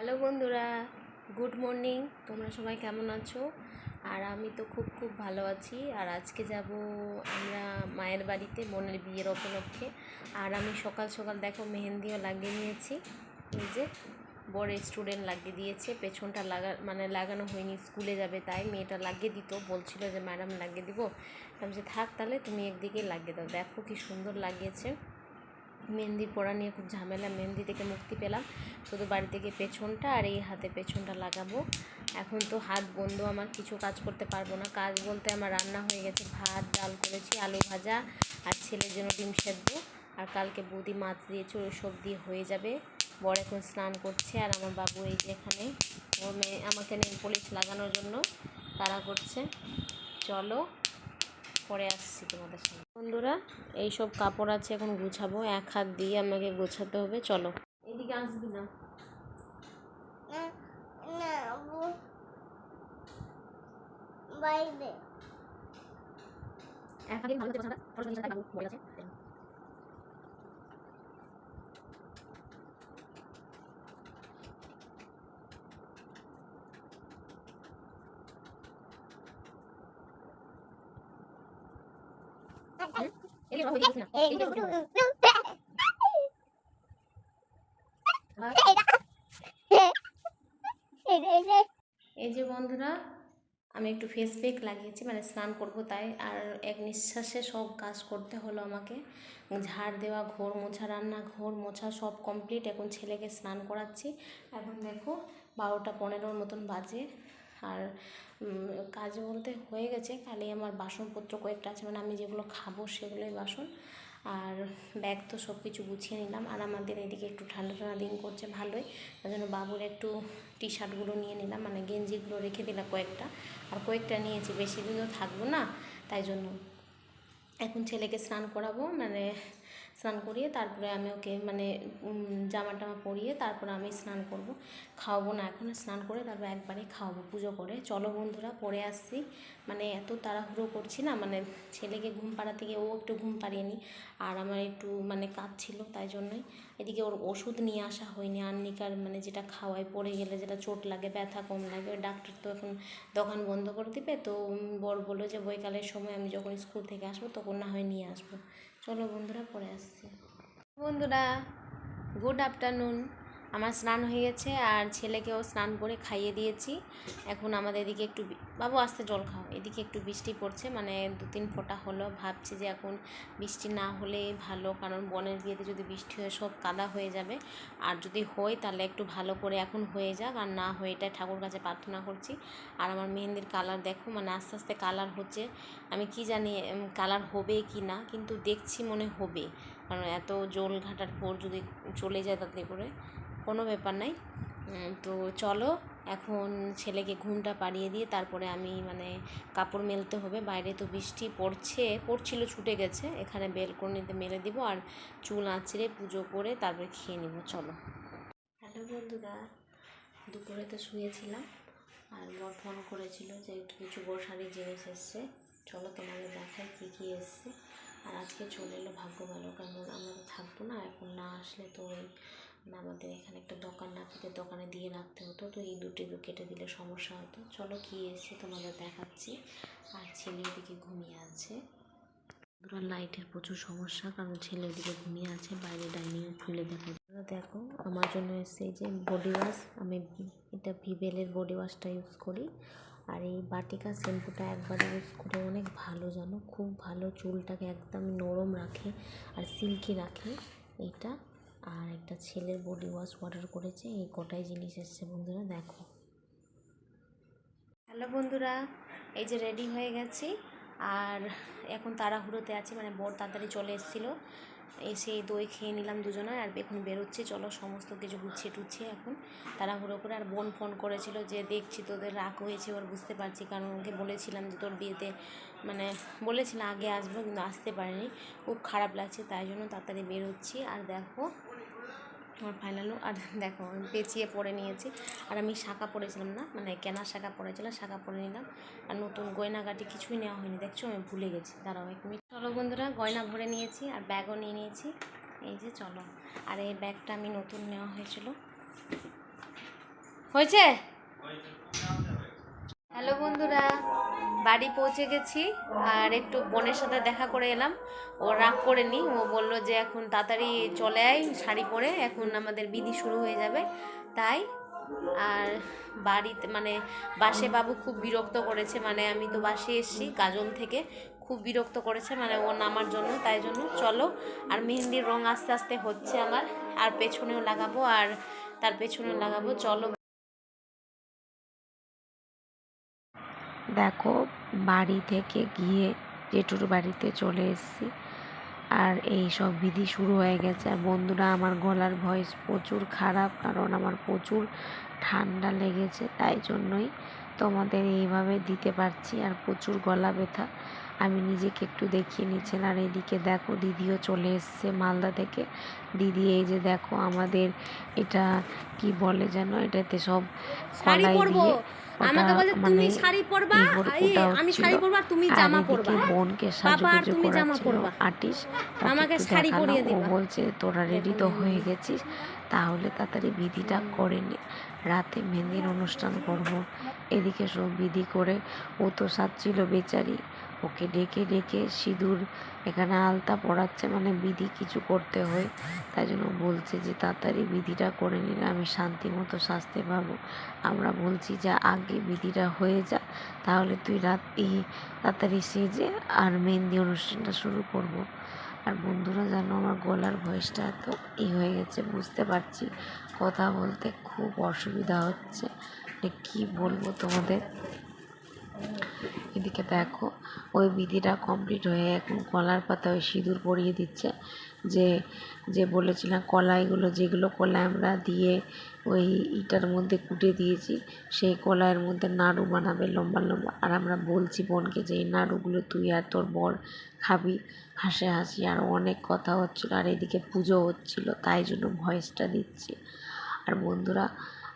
Hello বন্ধুরা, good morning. তোমরা সবাই কেমন আছো? আর আমি তো খুব খুব ভালো আছি। আর আজকে যাব আমরা মায়ের বাড়িতে বোনের বিয়ের উপলক্ষে। আর আমি সকাল সকাল দেখো মেহেন্দিও লাগিয়ে নিয়েছি। এই যে বড় স্টুডেন্ট লাগিয়ে দিয়েছে। পেছনটা লাগা মানে লাগানো হয়নি, স্কুলে যাবে তাই মেয়েটা লাগিয়ে দিত। বলছিল যে, ম্যাডাম লাগিয়ে দিব। আমি যে থাক তাহলে, তুমি একদিকে লাগিয়ে দাও। দেখো কি সুন্দর লাগিয়েছে। মেহেন্দি পড়া নিয়ে খুব ঝামেলা, মেহেন্দি থেকে মুক্তি পেলাম। শুধু বাড়ি থেকে পেছনটা আর এই হাতে পেছনটা লাগাবো। এখন তো হাত বন্ধ, আমার কিছু কাজ করতে পারব না। কাজ বলতে আমার রান্না হয়ে গেছে, ভাত, ডাল করেছি, আলু ভাজা আর ছেলের জন্য ডিম সেদ্ধ। আর কালকে বৌদি মাছ দিয়েছে ওই সব দিয়ে হয়ে যাবে। বড় এখন স্নান করছে আর আমার বাবু এই যে এখানে। ও মেয়ে, আমাকে নেল পলিশ লাগানোর জন্য তারা করছে। চলো। পরে আসছি তোমাদের সঙ্গে বন্ধুরা এইসব কাপড় আছে এখন গুছাবো। এক হাত দিয়ে আমাকে গোছাতে হবে চলো। এদিকে আসবি না। বাইরে। এক হাতে ভালো গোছাটা ছোট ছোট বাবু বলে আছে এদিকে বাবু এদিকে না এদিকে এই যে বন্ধুরা, আমি একটু ফেস প্যাক লাগিয়েছি মানে স্নান করব তাই, আর এক নিঃশ্বাসে সব কাজ করতে হলো আমাকে। ঝাড় দেওয়া, ঘোর মোছা, রান্না ঘোর মোছা সব কমপ্লিট এখন ছেলেকে স্নান করাচ্ছি। এখন দেখো, বারোটা পনেরোর মতন বাজে। আর কাজ বলতে হয়ে গেছে। খালি আমার বাসনপত্র কয়েকটা আছে মানে আমি যেগুলো খাব সেগুলোই বাসন। আর ব্যাগ তো সব কিছু গুছিয়ে নিলাম। আর আমাদের এদিকে একটু ঠান্ডা ঠান্ডা দিন করছে, ভালোই। তার জন্য বাবুর একটু টি শার্টগুলো নিয়ে নিলাম মানে গেঞ্জিগুলো রেখে দিলাম কয়েকটা। আর কয়েকটা নিয়েছি, বেশি দিনও থাকব না, তাই জন্য। এখন ছেলেকে স্নান করাবো মানে স্নান করিয়ে তারপরে আমি ওকে মানে জামা টামা পরিয়ে তারপরে আমি স্নান করব। খাওয়াবো না এখন স্নান করে তারপর একবারে খাওয়াবো পুজো করে। চলো বন্ধুরা, পরে আসছি। মানে এত তাড়াহুড়ো করছি না মানে ছেলেকে ঘুম পাড়াতে গিয়ে ও একটু ঘুম পাড়িয়ে আর আমার একটু মানে কাজ ছিল তাই জন্যই। এদিকে ওর ওষুধ নিয়ে আসা হয়নি আর্নিকার মানে যেটা খাওয়াই পড়ে গেলে যেটা চোট লাগে, ব্যথা কম লাগে, ওই ডাক্তার তো এখন দোকান বন্ধ করে দিবে। তো বর বলল যে বৈকালের সময় আমি যখন স্কুল থেকে আসব তখন না হয় নিয়ে আসব। চলো বন্ধুরা পরে আসছি। বন্ধুরা গুড আফটারনুন আমার স্নান হয়ে গেছে আর ছেলেকেও স্নান করে খাইয়ে দিয়েছি। এখন আমাদের এদিকে একটু বাবু আসতে জল খাও। এদিকে একটু বৃষ্টি পড়ছে মানে দু তিন ফোঁটা হলো। ভাবছি যে এখন বৃষ্টি না হলে ভালো, কারণ বনের বিয়েতে যদি বৃষ্টি হয়ে সব কাদা হয়ে যাবে। আর যদি হয় তাহলে একটু ভালো করে এখন হয়ে যাক, আর না হয়ে এটা ঠাকুর কাছে প্রার্থনা করছি। আর আমার মেহেন্দির কালার দেখো মানে আস্তে আস্তে কালার হচ্ছে। আমি কি জানি কালার হবে কি না, কিন্তু দেখছি মনে হবে। কারণ এত জল ঘাটার পর যদি চলে যায় তাতে করে। কোনো ব্যাপার নাই। তো চলো, এখন ছেলেকে ঘুমটা পাড়িয়ে দিয়ে তারপরে আমি মানে কাপড় মেলতে হবে। বাইরে তো বৃষ্টি পড়ছে, পড়ছিল, ছুটে গেছে। এখানে বেলকনিতে মেলে দিব আর চুল আঁচড়ে পুজো করে তারপরে খেয়ে নিব, চলো। হ্যালো বন্ধুরা, দুপুরে তো শুয়েছিলাম। আর বর ফোন করেছিল যে একটু কিছু বর্ষারির জিনিস এসছে। চলো তোমাদের দেখাই কী কী এসছে। আর আজকে চলে এলো ভাগ্য ভালো, কারণ আমরা তো থাকব না এখন না আসলে তো ওই আমাদের এখানে একটা দোকান নাপিতের দোকানে দিয়ে রাখতে হতো, তো এই দুটি কেটে দিলে সমস্যা হতো। চলো কী এসছে তোমাদের দেখাচ্ছি। আর ছেলে এদিকে ঘুমিয়ে আছে। পুরো লাইটের প্রচুর সমস্যা, কারণ ছেলে ওদিকে ঘুমিয়ে আছে, বাইরে ডাইনিং খুলে দেখা যায়। দেখো, আমার জন্য এই যে বডি ওয়াশ। আমি এটা ভিভেলের বডি ওয়াশটা ইউজ করি। আর এই বাটিকা শ্যাম্পুটা একবার ইউজ করে অনেক ভালো, জানো? খুব ভালো চুলটাকে একদম নরম রাখে আর সিল্কি রাখে। এইটা আর একটা ছেলের বডি ওয়াশ অর্ডার করেছে, এই কটাই জিনিস এসছে বন্ধুরা, দেখো। হ্যালো বন্ধুরা, এই যে রেডি হয়ে গেছি। আর এখন তাড়াহুড়োতে আছি মানে বর তাড়াতাড়ি চলে এসেছিল। এসে দই খেয়ে নিলাম দুজনে আর এখন বেরোচ্ছি। চলো সমস্ত কিছু গুছিয়ে টুছিয়ে এখন তাড়াহুড়ো করে। আর বোন ফোন করেছিল যে, দেখছি তোদের রাগ হয়েছে ওর বুঝতে পারছি। কারণ ওকে বলেছিলাম যে, তোর বিয়েতে মানে বলেছিলাম আগে আসব কিন্তু আসতে পারিনি। খুব খারাপ লাগছে, তাই জন্য তাড়াতাড়ি বেরোচ্ছি। আর দেখো আমার ফাইনালও আর দেখো, আমি পেঁচিয়ে পরে নিয়েছি। আর আমি শাঁখা পরেছিলাম না? মানে কেনার শাঁখা পরেছিলাম, শাঁখা পরে নিলাম। আর নতুন গয়নাগাটি কিছুই নেওয়া হয়নি। দেখছ, আমি ভুলে গেছি। দাঁড়াও এক মিনিট চলো বন্ধুরা, গয়না ভরে নিয়েছি আর ব্যাগও নিয়ে নিয়েছি। এই যে, চলো। আর এই ব্যাগটা আমি নতুন নেওয়া হয়েছিল। হয়েছে? হ্যালো বন্ধুরা। বাড়ি পৌঁছে গেছি আর একটু বোনের সাথে দেখা করে এলাম। ও রাগ করে নি ও বলল যে এখন তাড়াতাড়ি চলে আয়, শাড়ি পরে এখন আমাদের বিধি শুরু হয়ে যাবে। তাই আর বাড়িতে মানে বাসে বাবু খুব বিরক্ত করেছে মানে আমি তো বাসে এসেছি গাজন থেকে, খুব বিরক্ত করেছে মানে ও নামার জন্য, তাই জন্য চলো। আর মেহেন্দির রং আস্তে আস্তে হচ্ছে আমার, আর পেছনেও লাগাবো আর তার পেছনেও লাগাবো, চলো। দেখো বাড়ি থেকে গিয়ে জেঠুর বাড়িতে চলে এসেছি। আর এই সব বিধি শুরু হয়ে গেছে। আর বন্ধুরা আমার গলার ভয়েস প্রচুর খারাপ কারণ আমার প্রচুর ঠান্ডা লেগেছে তাই জন্যই তোমাদের এইভাবে দিতে পারছি। আর প্রচুর গলা ব্যথা। আমি নিজেকে একটু দেখিয়ে নিচ্ছেন। আর এদিকে দেখো দিদিও চলে এসছে মালদা থেকে। দিদি এই যে দেখো আমাদের এটা কি বলে যেন এটাতে সব কলাই দিয়ে আমাকে বলে মানে তুমি শাড়ি পরবা? আমি শাড়ি পরবা তুমি জামা পরবা। বোনকে সাজুগুজু তুমি জামা করাচ্ছিল পরবা। আর্টিস্ট। আমাকে শাড়ি পরিয়ে দিবা। বলছে তোরা রেডি তো হয়ে গেছিস তাহলে তাড়াতাড়ি বিধিটা করে নে। রাতে মেহেন্দির অনুষ্ঠান করব। এদিকে সব বিধি করে ও তো সাজছিল বেচারি। ওকে ডেকে ডেকে সিঁদুর এখানে আলতা পড়াচ্ছে মানে বিধি কিছু করতে হয়। তাই জন্য বলছে যে, তাড়াতাড়ি বিধিটা করে নিলে আমি শান্তি মতো সাজতে পারব আমরা বলছি যে, আগে বিধিটা হয়ে যা তাহলে তুই রাত্রি তাড়াতাড়ি সেজে আর মেহেন্দি অনুষ্ঠানটা শুরু করব। আর বন্ধুরা, জানো আমার গলার ভয়েসটা এত ই হয়ে গেছে, বুঝতে পারছি কথা বলতে খুব অসুবিধা হচ্ছে। মানে কী বলব তোমাদের? এদিকে দেখো, ওই বিধিটা কমপ্লিট হয়ে এখন কলার পাতা ওই সিঁদুর পরিয়ে দিচ্ছে। যে যে বলেছিলাম, কলাইগুলো, যেগুলো কলাই আমরা দিয়ে ওই ইটার মধ্যে কুটে দিয়েছি, সেই কলাইয়ের মধ্যে নাড়ু বানাবে লম্বা লম্বা। আর আমরা বলছি বোনকে যে, এই নাড়ুগুলো তুই আর তোর বর খাবি। হাসে হাসি, আর অনেক কথা হচ্ছিল, আর এদিকে পুজো হচ্ছিল, তাই জন্য ভয়েসটা দিচ্ছি। আর বন্ধুরা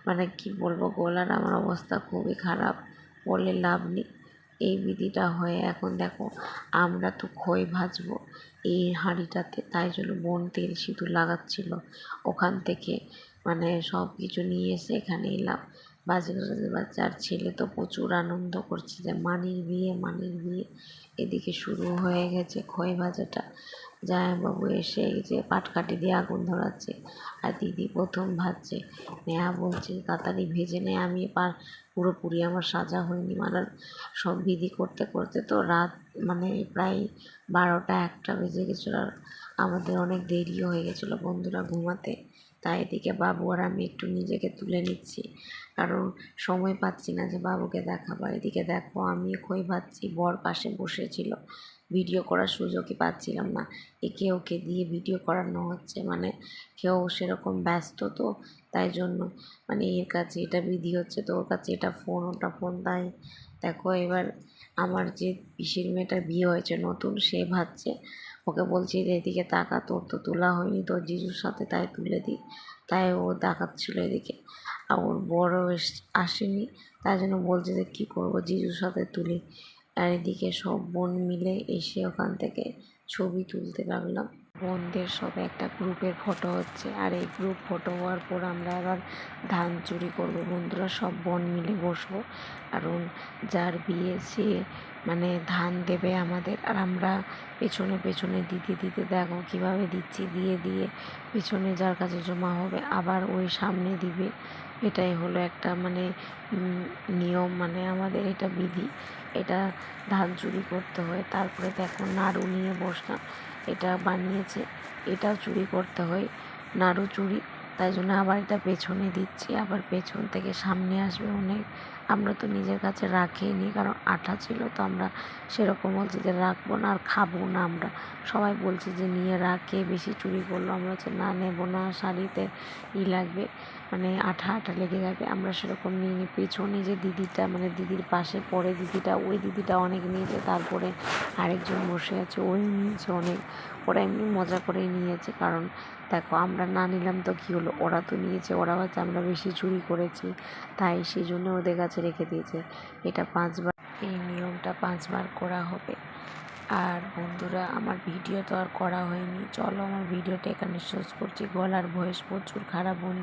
মানে কি বলব, গলার আমার অবস্থা খুবই খারাপ। বলে লাভ নেই। এই বিধিটা হয়ে এখন দেখো, আমরা তো খই ভাজবো এই হাঁড়িটাতে। তাই জন্য বোন তেল সিঁদুর লাগাচ্ছিল। ওখান থেকে মানে সব কিছু নিয়ে এসে এখানে এলাম। বাজে বাচ্চার ছেলে তো প্রচুর আনন্দ করছে যে মানির বিয়ে মানির বিয়ে। এদিকে শুরু হয়ে গেছে খই ভাজাটা। জামাইবাবু এসে যে পাটকাঠি দিয়ে আগুন ধরাচ্ছে। আর দিদি প্রথম ভাজছে। নেহা বলছে, তাড়াতাড়ি ভেজে নে, আমি পা পুরোপুরি আমার সাজা হয়নি। মানে সব বিধি করতে করতে তো রাত মানে প্রায় বারোটা একটা বেজে গেছিল। আর আমাদের অনেক দেরিও হয়ে গেছিল বন্ধুরা ঘুমাতে। তাই এদিকে বাবু আর আমি একটু নিজেকে তুলে নিচ্ছি। কারণ সময় পাচ্ছি না যে বাবুকে দেখাবো। এদিকে দেখো আমি খই ভাজছি বর পাশে বসেছিল। ভিডিও করার সুযোগই পাচ্ছিলাম না। একে ওকে দিয়ে ভিডিও করানো হচ্ছে মানে কেউ সেরকম ব্যস্ত তো, তাই জন্য। মানে এর কাছে এটা বিধি হচ্ছে তো ওর কাছে এটা ফোন, ওটা ফোন, তাই। দেখো, এবার আমার যে পিসির মেয়েটার বিয়ে হয়েছে নতুন, সে ভাবছে ওকে বলছি যে এদিকে তাকা, তোর তো তোলা হয়নি, তোর জিজুর সাথে তাই তুলে দিই। তাই ও দেখাচ্ছিল এদিকে। আর ওর বড় আসেনি, তাই জন্য বলছে যে, কী করব, জিজুর সাথে তুলি। আর এদিকে সব বোন মিলে এসে ওখান থেকে ছবি তুলতে লাগলাম। বোনদের সব একটা গ্রুপের ফটো হচ্ছে। আর এই গ্রুপ ফটো হওয়ার পর আমরা আবার ধান চুরি করব। বন্ধুরা সব বোন মিলে বসবো। কারণ যার বিয়ে সে মানে ধান দেবে আমাদের। আর আমরা পেছনে পেছনে দিতে দিতে দেখো কীভাবে দিচ্ছি। দিয়ে দিয়ে পেছনে যার কাছে জমা হবে আবার ওই সামনে দিবে। এটাই হলো একটা মানে নিয়ম মানে আমাদের এটা বিধি। এটা ধান চুরি করতে হয়। তারপরে দেখো নাড়ু নিয়ে বসলাম। এটা বানিয়েছে। এটাও চুরি করতে হয়। নাড়ু চুরি। তাই জন্য আবার এটা পেছনে দিচ্ছি। আবার পেছন থেকে সামনে আসবে অনেক। আমরা তো নিজের কাছে রাখিনি, কারণ আঠা ছিল তো আমরা সেরকম বলছি যে রাখব না আর খাব না আমরা। সবাই বলছে যে নিয়ে রাখে বেশি চুরি করল? আমরা হচ্ছে না, নেব না, শাড়িতে ই লাগবে। মানে আঠা আঠা লেগে যাবে। আমরা সেরকম নিয়ে পেছনে যে দিদিটা মানে দিদির পাশে পরে দিদিটা, ওই দিদিটা অনেক নিয়েছে। তারপরে আরেকজন বসে আছে, ওই নিয়েছে অনেক। ওরা এমনি মজা করেই নিয়েছে, কারণ দেখো, আমরা না নিলাম তো কী হলো? ওরা তো নিয়েছে, ওরা হচ্ছে আমরা বেশি চুরি করেছি। তাই সেই জন্য ওদের কাছে রেখে দিয়েছে। এটা পাঁচবার, এই নিয়মটা পাঁচবার করা হবে। আর বন্ধুরা, আমার ভিডিও তো আর করা হয়নি। চলো আমার ভিডিওটা এখানে শেষ করছি। গলার ভয়েস প্রচুর খারাপ বন্ধু